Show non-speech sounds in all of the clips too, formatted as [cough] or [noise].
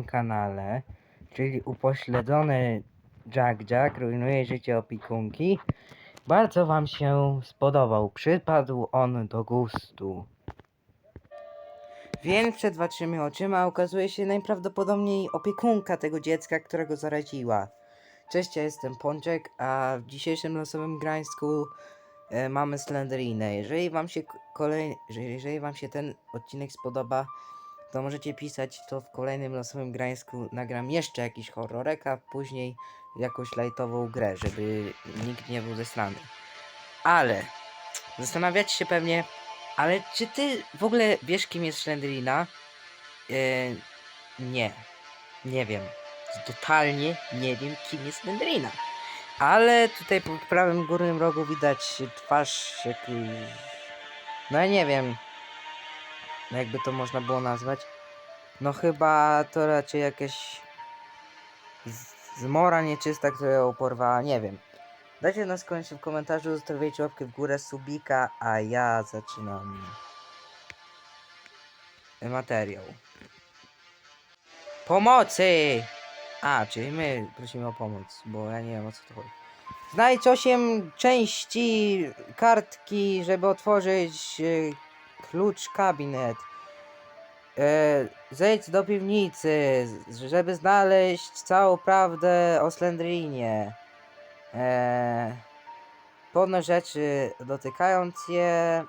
kanale, czyli upośledzony Jack Jack rujnuje życie opiekunki. Bardzo wam się spodobał, przypadł on do gustu. Więc przed waszymi oczyma ukazuje się najprawdopodobniej opiekunka tego dziecka, którego zaraziła. Cześć, ja jestem Pączek, a w dzisiejszym losowym grańsku e, mamy Slenderine. Jeżeli wam się kolej... że- jeżeli wam się ten odcinek spodoba, to możecie pisać to w kolejnym losowym grańsku. Nagram jeszcze jakiś horrorek, a później jakąś lajtową grę, żeby nikt nie był zesrany. Ale zastanawiacie się pewnie, ale czy ty w ogóle wiesz kim jest Slenderina? E, nie, nie wiem. Totalnie nie wiem kim jest Slenderina. Ale tutaj po prawym górnym rogu widać twarz jakiejś... No ja nie wiem, jakby to można było nazwać. No chyba to raczej jakaś z- zmora nieczysta, która ją porwała, nie wiem. Dajcie nas koniecznie w komentarzu, zostawiajcie łapkę w górę, subika, a ja zaczynam materiał. Pomocy! A, czyli my prosimy o pomoc, bo ja nie wiem o co to chodzi. Znajdź 8 części kartki, żeby otworzyć e, klucz kabinet. E, zejdź do piwnicy, żeby znaleźć całą prawdę o Slendrinie. E, podnoś rzeczy dotykając je.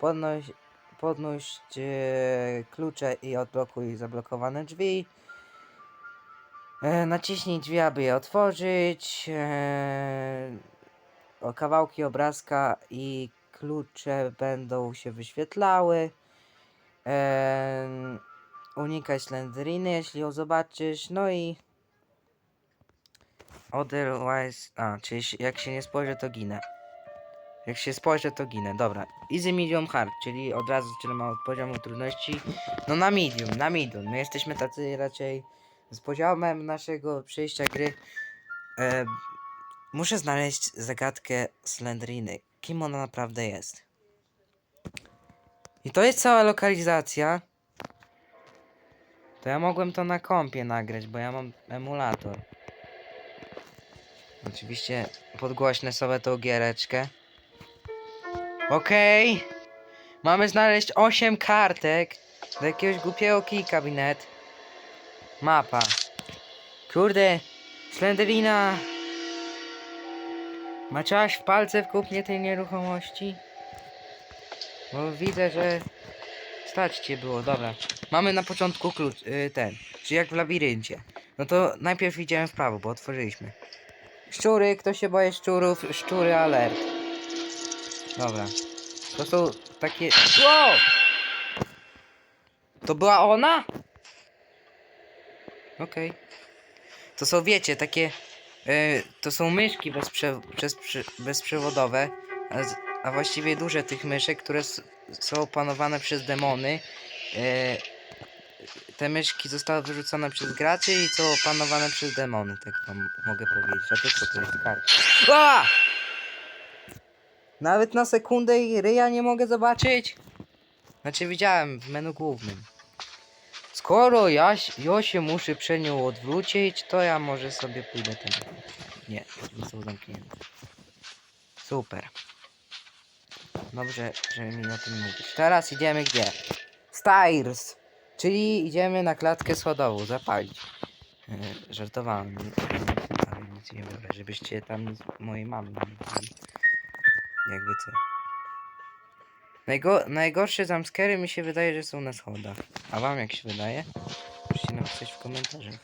Podnoś, podnoś e, klucze i odblokuj zablokowane drzwi. E, naciśnij drzwi, aby je otworzyć. E, o, kawałki obrazka i klucze będą się wyświetlały. Em, unikaj Slenderiny, jeśli ją zobaczysz. No i. Otherwise. A, czyli jak się nie spojrzę, to ginę. Jak się spojrzę, to ginę. Dobra. Easy, medium, hard, czyli od razu zaczynamy od poziomu trudności. No na medium, na medium. My jesteśmy tacy raczej z poziomem naszego przejścia gry. E, muszę znaleźć zagadkę Slenderiny. Kim ona naprawdę jest. I to jest cała lokalizacja. To ja mogłem to na kompie nagrać, bo ja mam emulator. Oczywiście podgłośnę sobie tą giereczkę. Okej. Mamy znaleźć 8 kartek do jakiegoś głupiego key kabinet. Mapa. Kurde, Slenderina. Maciałaś w palce w kupnie tej nieruchomości? Bo widzę, że stać cię było, dobra. Mamy na początku klucz, y, ten, czy jak w labiryncie. No to najpierw idziemy w prawo, bo otworzyliśmy. Szczury, kto się boje szczurów, szczury alert. Dobra. To są takie... Wow! To była ona? Okej. To są, wiecie, takie... y, to są myszki bezprzewodowe, a, właściwie duże tych myszek, które są opanowane przez demony. Y, te myszki zostały wyrzucone przez graczy i są opanowane przez demony, tak wam mogę powiedzieć. A to co to jest karta? Nawet na sekundę i ryja nie mogę zobaczyć. Znaczy widziałem w menu głównym. Skoro ja, ja się muszę przed nią odwrócić, to ja może sobie pójdę tam. Nie, drzwi są zamknięte. Super. Dobrze, że mi o tym mówisz. Teraz idziemy gdzie? Stairs! Czyli idziemy na klatkę schodową, zapalić. E, żartowałem, nic nie biorę, żebyście tam mojej mamy nie. Jakby co. Najgo najgorsze zamskery mi się wydaje, że są na schodach. A wam jak się wydaje? Musicie napisać w komentarzach.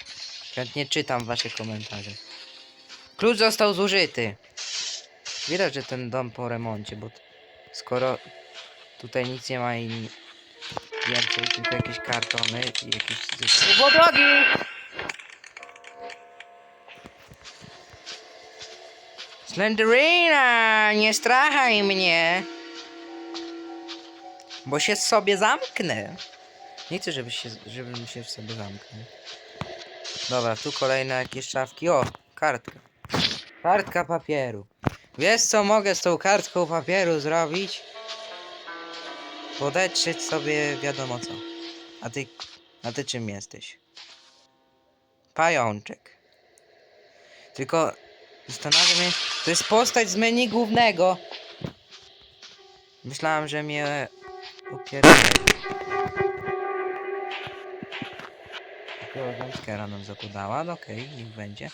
Chętnie czytam wasze komentarze. Klucz został zużyty. Widać, że ten dom po remoncie, bo skoro tutaj nic nie ma i więcej, tylko jakieś kartony i jakieś... Podłogi! Slenderina, nie strachaj mnie! Bo się sobie zamknę. Nie chcę, żebyś się, żebym się w sobie zamknął. Dobra, tu kolejne jakieś szafki. O, kartka. Kartka papieru. Wiesz co mogę z tą kartką papieru zrobić? Podetrzeć sobie wiadomo co. A ty, a ty czym jesteś? Pajączek. Tylko zastanawiam się, to jest postać z menu głównego. Myślałem, że mnie Takiego jumpscare'a nam zakładała, no okej, niech będzie.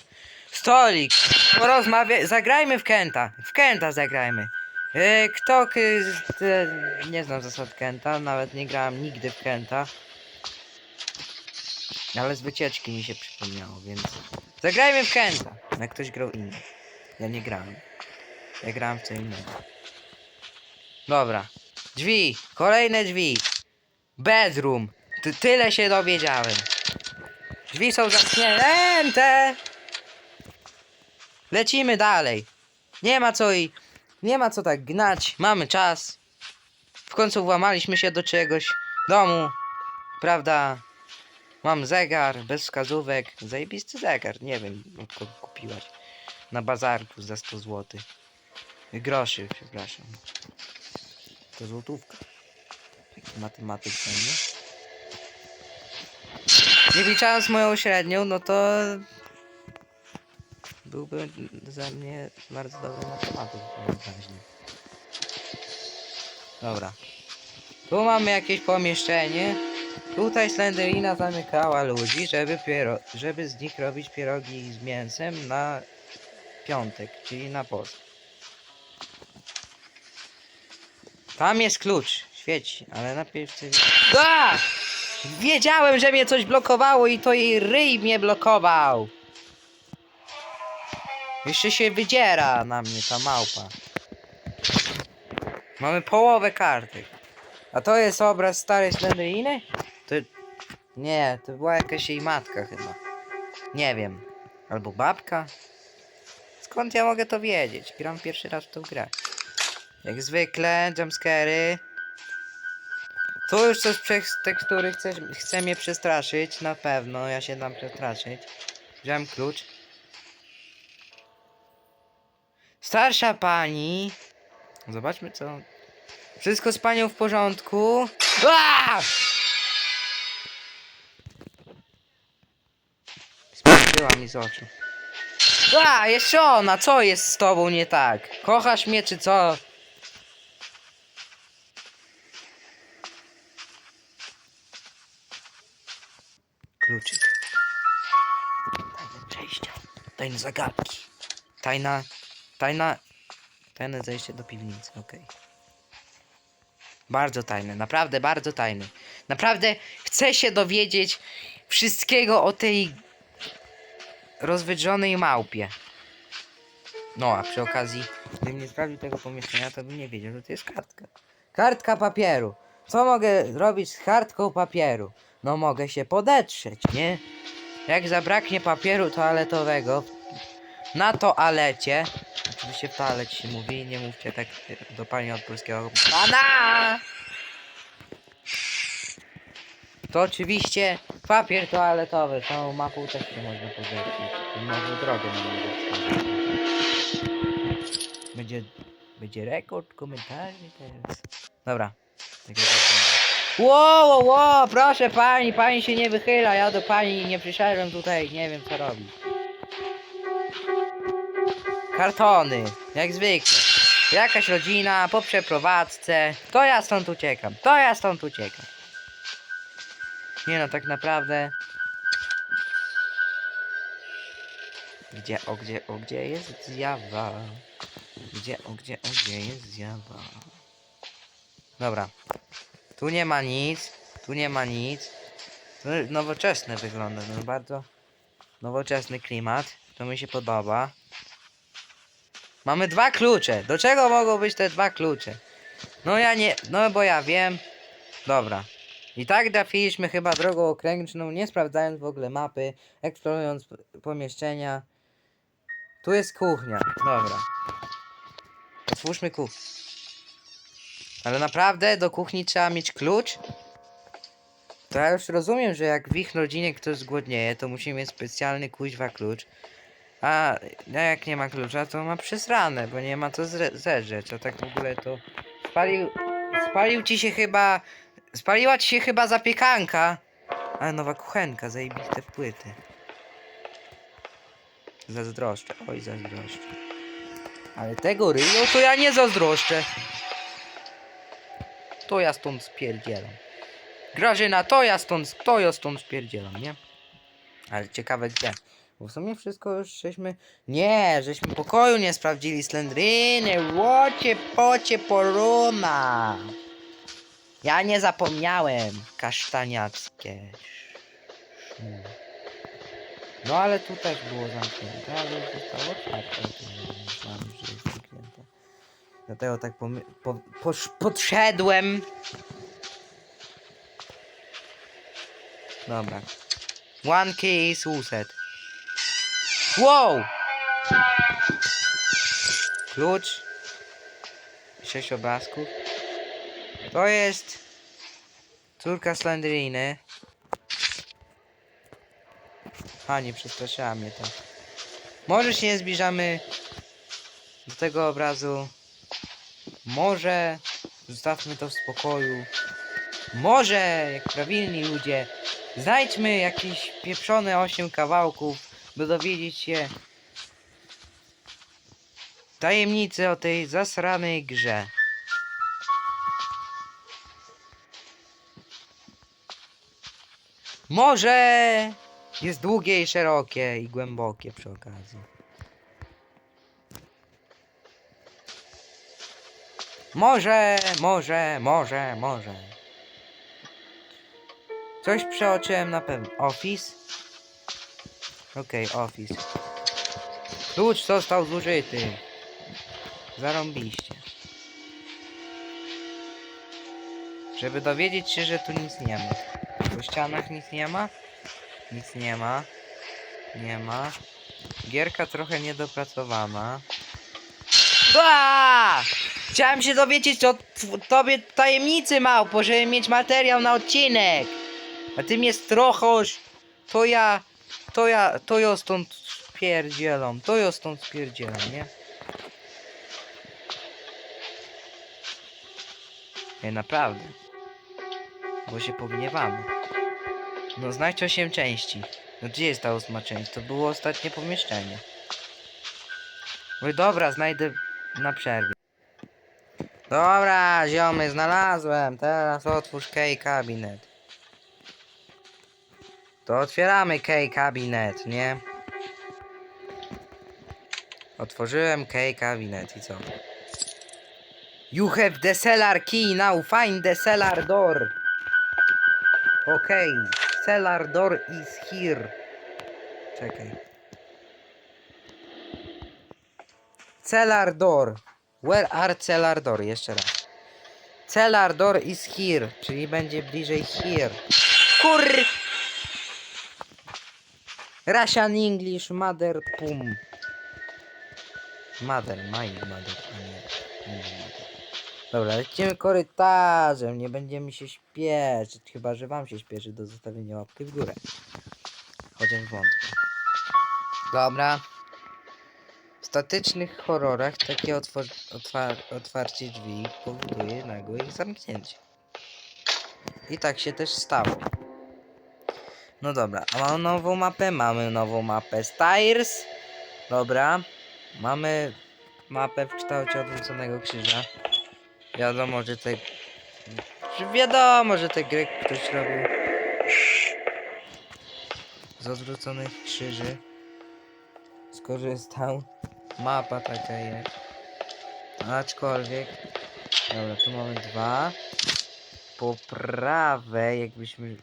Stolik! Porozmawiaj, zagrajmy w Kenta. W Kenta zagrajmy. E, Kto, k- e, nie znam zasad Kenta, nawet nie grałem nigdy w Kenta. Ale z wycieczki mi się przypomniało, więc zagrajmy w Kenta. Jak ktoś grał inny. Ja nie grałem. Ja grałem w co innego. Dobra. Drzwi. Kolejne drzwi. Bedroom. Ty, tyle się dowiedziałem. Drzwi są zamknięte. Lecimy dalej. Nie ma co i... Nie ma co tak gnać. Mamy czas. W końcu włamaliśmy się do czegoś. Domu. Prawda? Mam zegar bez wskazówek. Zajebisty zegar. Nie wiem od kogo kupiłaś. Na bazarku za 100 zł. Groszy, przepraszam. To złotówka. Matematyk nie? Nie wliczając moją średnią, no to byłby za mnie bardzo dobry matematyk. wyraźnie. Dobra. Tu mamy jakieś pomieszczenie. Tutaj Slenderina zamykała ludzi, żeby, żeby z nich robić pierogi z mięsem na piątek, czyli na post. Tam jest klucz. Świeci, ale najpierw chcę... A! Wiedziałem, że mnie coś blokowało i to jej ryj mnie blokował. Jeszcze się wydziera na mnie ta małpa. Mamy połowę karty. A to jest obraz starej Slenderiny? To... Nie, to była jakaś jej matka chyba. Nie wiem. Albo babka? Skąd ja mogę to wiedzieć? Gram pierwszy raz w tą grę. Jak zwykle, jumpscary. Tu już coś przez tekstury chce, chce mnie przestraszyć, na pewno, ja się dam przestraszyć. Wziąłem klucz. Starsza pani. Zobaczmy co. Wszystko z panią w porządku. Aaaa! Spojrzała mi z oczu. A, jeszcze ona, co jest z tobą nie tak? Kochasz mnie czy co? Kluczyk. Tajne przejścia. Tajne zagadki. Tajna. Tajna. Tajne zejście do piwnicy, okej. Bardzo tajne, naprawdę bardzo tajne. Naprawdę chcę się dowiedzieć wszystkiego o tej rozwydrzonej małpie. No, a przy okazji, gdybym nie sprawdził tego pomieszczenia, to bym nie wiedział, że to jest kartka. Kartka papieru. Co mogę robić z kartką papieru? No mogę się podetrzeć, nie? Jak zabraknie papieru toaletowego na toalecie, oczywiście w toalecie się mówi, nie mówcie tak do pani od polskiego pana! To oczywiście papier toaletowy, tą mapą też nie można podetrzeć. Nową drogę na niego Będzie, będzie rekord komentarzy teraz. Dobra. Tak jak Wow, wow, wow, proszę pani, pani się nie wychyla, ja do pani nie przyszedłem tutaj, nie wiem co robić. Kartony, jak zwykle. Jakaś rodzina po przeprowadzce. To ja stąd uciekam, to ja stąd uciekam. Nie no, tak naprawdę. Gdzie, o gdzie, o gdzie jest zjawa? Gdzie, o gdzie, o gdzie jest zjawa? Dobra. Tu nie ma nic, tu nie ma nic. To nowoczesne wygląda, no bardzo nowoczesny klimat. To mi się podoba. Mamy dwa klucze. Do czego mogą być te dwa klucze? No ja nie, no bo ja wiem. Dobra. I tak trafiliśmy chyba drogą okrężną, nie sprawdzając w ogóle mapy, eksplorując pomieszczenia. Tu jest kuchnia. Dobra. Otwórzmy kuchnię. Ale naprawdę do kuchni trzeba mieć klucz? To ja już rozumiem, że jak w ich rodzinie ktoś zgłodnieje, to musi mieć specjalny kuźwa klucz. A no jak nie ma klucza, to ma przesrane, bo nie ma co zedrzeć. A tak w ogóle to spalił, spalił ci się chyba, spaliła ci się chyba zapiekanka. Ale nowa kuchenka, zajebiste wpłyty. Zazdroszczę, oj zazdroszczę. Ale tego ryjo to ja nie zazdroszczę. To ja stąd spierdzielam. Grażyna, to ja stąd, to ja stąd spierdzielam, nie? Ale ciekawe gdzie. Bo w sumie wszystko już żeśmy... Nie, żeśmy pokoju nie sprawdzili Slendriny. Łocie, pocie, poruna. Ja nie zapomniałem. Kasztaniackie. No ale tu też było zamknięte, ale zostało otwarte. Myślałem, że jest. Dlatego tak po, podszedłem. Dobra. One is uset. Wow! Klucz. Sześć obrazków. To jest córka Slenderiny. A, nie przestraszyła mnie to. Może się nie zbliżamy do tego obrazu. Może zostawmy to w spokoju. Może, jak prawilni ludzie, znajdźmy jakieś pieprzone 8 kawałków, by dowiedzieć się tajemnicy o tej zasranej grze. Może jest długie i szerokie i głębokie przy okazji. Może, może, może, może. Coś przeoczyłem na pewno. Office? Okej, office. Klucz został zużyty. Zarąbiście. Żeby dowiedzieć się, że tu nic nie ma. Po ścianach nic nie ma? Nic nie ma. Nie ma. Gierka trochę niedopracowana. Aaaa! Chciałem się dowiedzieć o tobie tajemnicy małpo, żeby mieć materiał na odcinek. A ty mnie strochosz. To ja, to ja, to ja stąd spierdzielam. To ja stąd spierdzielam, nie? Nie, naprawdę. Bo się pogniewamy. No znajdź 8 części. No gdzie jest ta ósma część? To było ostatnie pomieszczenie. Oj dobra, znajdę na przerwie. Dobra, ziomy, znalazłem. Teraz otwórz key kabinet. To otwieramy key kabinet, nie? Otworzyłem key kabinet i co? You have the cellar key, now find the cellar door. Okej, cellar door is here. Czekaj. Cellar door. Where are cellar door? Jeszcze raz. Cellar door is here, czyli będzie bliżej here. Kur... Russian English mother pum. Mother, my mother, a nie. nie mother. Dobra, lecimy korytarzem, nie będziemy się śpieszyć, chyba że wam się śpieszy do zostawienia łapki w górę. Chociaż wątpię. Dobra. Statycznych horrorach takie otwor- otwar- otwarcie drzwi powoduje nagłe ich zamknięcie. I tak się też stało. No dobra, a mamy nową mapę? Mamy nową mapę Styres. Dobra. Mamy mapę w kształcie odwróconego krzyża. Wiadomo, że te... Wiadomo, że te gry ktoś robił z odwróconych krzyży. Skorzystał. Mapa taka jest. Aczkolwiek... Dobra, tu mamy dwa. Po prawej, jakbyśmy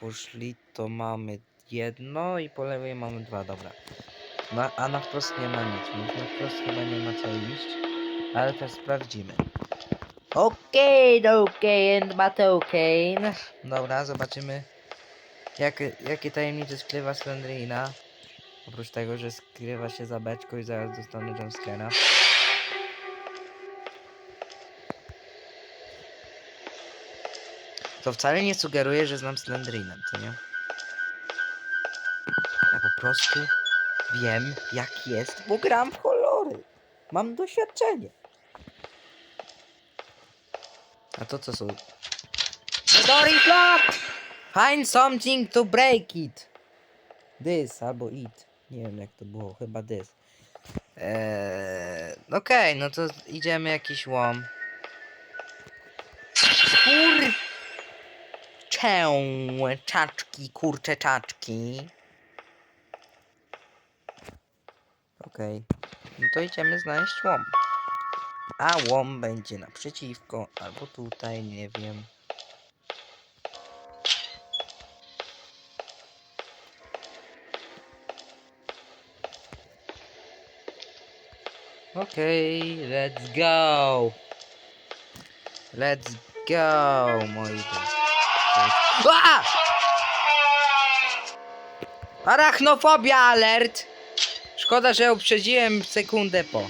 poszli, to mamy jedno i po lewej mamy dwa, dobra. A na wprost nie ma nic, więc na wprost chyba nie ma co iść. Ale też sprawdzimy. Okej, okay, okej, and but okej. Dobra, zobaczymy. Jakie, jakie tajemnice skrywa Slendrina. Oprócz tego, że skrywa się za beczką i zaraz dostanę jumpscare'a. To wcale nie sugeruje, że znam Slendrinę, co nie? Ja po prostu wiem, jak jest, bo gram w horrory. Mam doświadczenie. A to co są? Is locked! Find something to break it. This albo it. Nie wiem jak to było, chyba dys. Eee, Okej, no to idziemy jakiś łom. Kur... Czę, czaczki, kurcze czaczki. Okej, no to idziemy znaleźć łom. A łom będzie naprzeciwko, albo tutaj, nie wiem. Okej, let's go. Let's go, moi drodzy. A! Arachnofobia alert! Szkoda, że uprzedziłem sekundę po.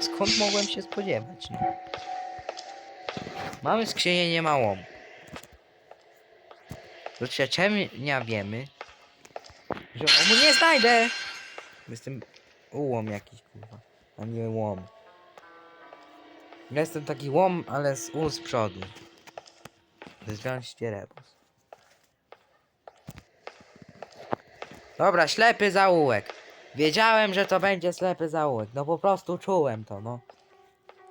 Skąd mogłem się spodziewać, no? Mamy skrzynię małą. Do trzecienia wiemy, że mu nie znajdę. Jestem ułom jakiś, kurwa, a nie łom. Ja jestem taki łom, ale z u z przodu. Zwiążcie rebus. Dobra, ślepy zaułek. Wiedziałem, że to będzie ślepy zaułek. No po prostu czułem to, no.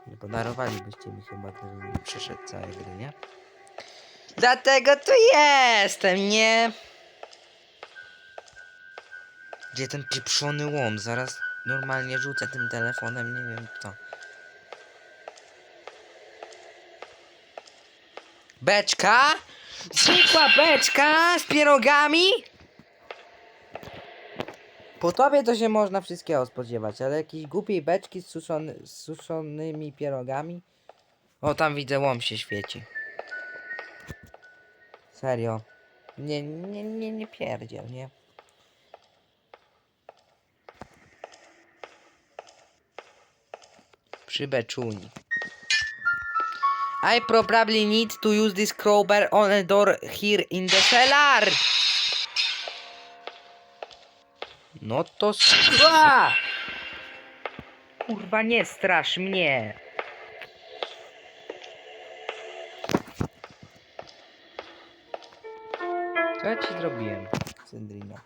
Nie podarowalibyście mi chyba, gdybym nie przeszedł całej gry, nie? Dlatego tu jestem, nie? Gdzie ten pieprzony łom? Zaraz normalnie rzucę tym telefonem, nie wiem kto. Beczka? Zwykła beczka z pierogami? Po tobie to się można wszystkiego spodziewać, ale jakiejś głupiej beczki z, suszony, z suszonymi pierogami? O, tam widzę łom się świeci. Serio. Nie, nie, nie, nie pierdziel, nie? Przy beczuni. I probably need to use this crowbar on a door here in the cellar. No to skra! Kurwa, nie strasz mnie. Co ja ci zrobiłem, Syndrina?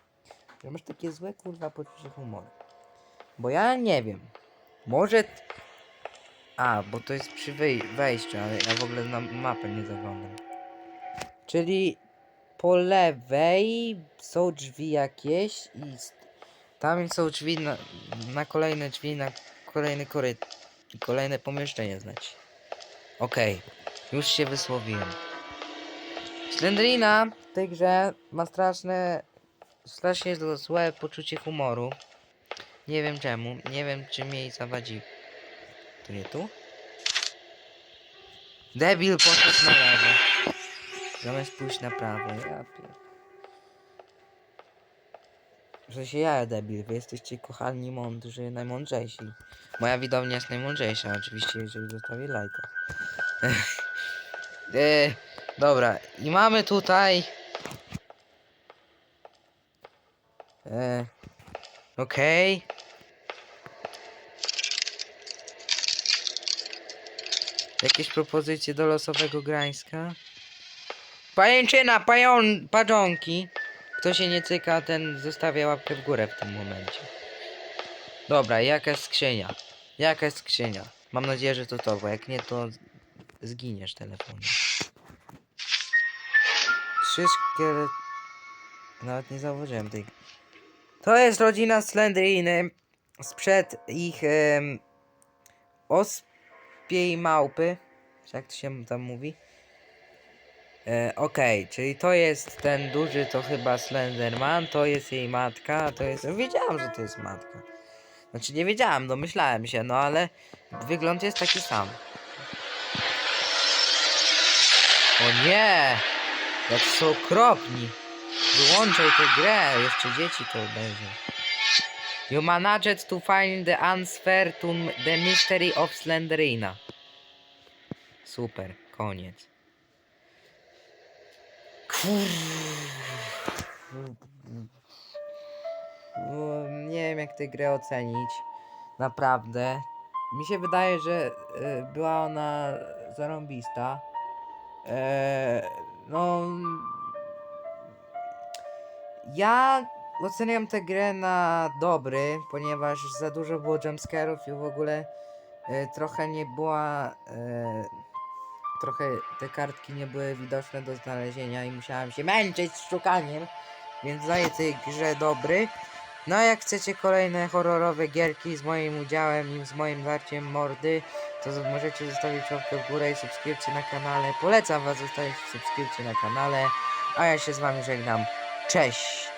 Że masz takie złe kurwa poczucie humoru. Bo ja nie wiem. Może... A, bo to jest przy wej wejściu, ale ja w ogóle na mapę nie zaglądam. Czyli po lewej są drzwi jakieś i tam są drzwi na, na kolejne drzwi, na kolejny koryt i kolejne pomieszczenie znać. Okej, już się wysłowiłem. Slendrina w tej grze ma straszne, strasznie złe poczucie humoru. Nie wiem czemu, nie wiem czy mi jej zawadzi. To nie tu? Debil poszedł na lewo. Zamiast pójść na prawo. Ja pier... Że się ja debil, wy jesteście kochani mądrzy, najmądrzejsi. Moja widownia jest najmądrzejsza, oczywiście, jeżeli zostawi lajka. [laughs] e, dobra, i mamy tutaj... E, Okej. Jakieś propozycje do losowego Grańska? Pajęczyna, pajon, pająki. Kto się nie cyka, ten zostawia łapkę w górę w tym momencie. Dobra, jaka jest skrzynia? Jaka jest skrzynia? Mam nadzieję, że to to, bo jak nie, to zginiesz telefonie. Trzy szkielet... Nawet nie zauważyłem tej... To jest rodzina Slenderiny sprzed ich em, ospiej małpy. Jak to się tam mówi? E, Okej, czyli to jest ten duży, to chyba Slenderman, to jest jej matka, to jest... Wiedziałam, że to jest matka. Znaczy nie wiedziałam, domyślałem się, no ale wygląd jest taki sam. O nie! Jak są okropni! Wyłączaj tę grę, jeszcze dzieci to obejrzą. You managed to find the answer to the mystery of Slenderina. Super, koniec. Kur... Nie wiem jak tę grę ocenić. Naprawdę. Mi się wydaje, że e, była ona zarąbista. E, no. Ja oceniam tę grę na dobry, ponieważ za dużo było jumpscarów i w ogóle e, trochę nie była. E, trochę te kartki nie były widoczne do znalezienia i musiałem się męczyć z szukaniem, więc daję tej grze dobry. No a jak chcecie kolejne horrorowe gierki z moim udziałem i z moim darciem mordy, to możecie zostawić łapkę w górę i subskrypcję na kanale. Polecam was zostawić subskrypcję na kanale, a ja się z wami żegnam. Cześć!